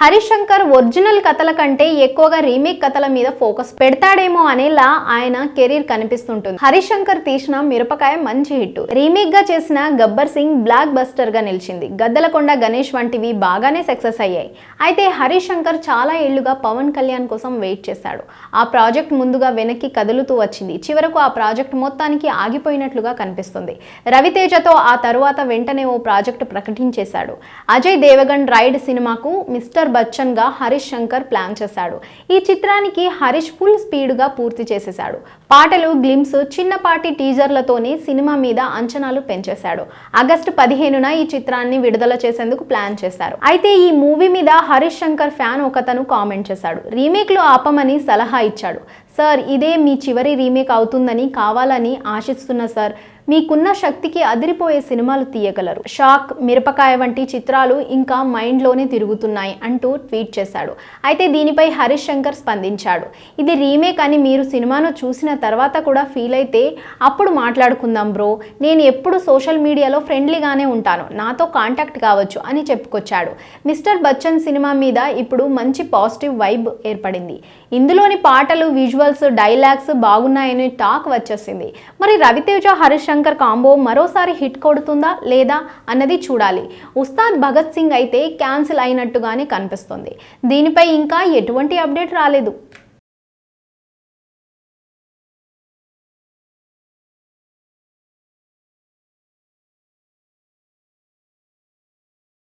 Harishankar original కథల కంటే ఎక్కువగా రీమేక్ కథల మీద ఫోకస్ పెడతాడేమో అనేలా ఆయన కెరీర్ కనిపిస్తుంటుంది. హరిశంకర్ తీసిన మిరపకాయ మంచి హిట్ రీమేక్గా చేసిన గబ్బర్ సింగ్ బ్లాక్ బస్టర్గా నిలిచింది. గద్దలకొండ గణేష్ వంటివి బాగానే సక్సెస్ అయ్యాయి. అయితే హరిశంకర్ చాలా ఏళ్ళుగా పవన్ కళ్యాణ్ కోసం వెయిట్ చేశాడు. ఆ ప్రాజెక్ట్ ముందుగా వెనక్కి కదులుతూ వచ్చింది. చివరకు ఆ ప్రాజెక్ట్ మొత్తానికి ఆగిపోయినట్లుగా కనిపిస్తుంది. రవితేజతో ఆ తరువాత వెంటనే ఓ ప్రాజెక్ట్ ప్రకటించేశాడు. అజయ్ దేవగన్ రైడ్ సినిమాకు మిస్టర్ బచ్చన్గా హరీష్ శంకర్ ప్లాన్ చేశాడు. ఈ చిత్రానికి హరీష్ ఫుల్ స్పీడ్గా పూర్తి చేసేశాడు. పాటలు గ్లిమ్స్ చిన్నపాటి టీజర్లతోనే సినిమా మీద అంచనాలు పెంచేశాడు. ఆగస్టు పదిహేనున ఈ చిత్రాన్ని విడుదల చేసేందుకు ప్లాన్ చేశారు. అయితే ఈ మూవీ మీద హరీష్ శంకర్ ఫ్యాన్ ఒకతను కామెంట్ చేశాడు. రీమేక్లు ఆపమని సలహా ఇచ్చాడు. సార్ ఇదే మీ చివరి రీమేక్ అవుతుందని కావాలని ఆశిస్తున్నా సార్ మీకున్న శక్తికి అదిరిపోయే సినిమాలు తీయగలరు. షాక్ మిరపకాయ వంటి చిత్రాలు ఇంకా మైండ్లోనే తిరుగుతున్నాయి అంటూ ట్వీట్ చేశాడు. అయితే దీనిపై హరీష్ శంకర్ స్పందించాడు. ఇది రీమేక్ అని మీరు సినిమాను చూసిన తర్వాత కూడా ఫీల్ అయితే అప్పుడు మాట్లాడుకుందాం బ్రో. నేను ఎప్పుడు సోషల్ మీడియాలో ఫ్రెండ్లీగానే ఉంటాను. నాతో కాంటాక్ట్ కావచ్చు అని చెప్పుకొచ్చాడు. మిస్టర్ బచ్చన్ సినిమా మీద ఇప్పుడు మంచి పాజిటివ్ వైబ్ ఏర్పడింది. ఇందులోని పాటలు విజువల్ విజువల్స్ డైలాగ్స్ బాగున్నాయని టాక్ వచ్చేసింది. మరి రవితేజ హరీష్ శంకర్ కాంబో మరోసారి హిట్ కొడుతుందా లేదా అన్నది చూడాలి. ఉస్తాద్ భగత్ సింగ్ అయితే క్యాన్సిల్ అయినట్టుగానే కనిపిస్తుంది. దీనిపై ఇంకా ఎటువంటి అప్డేట్ రాలేదు.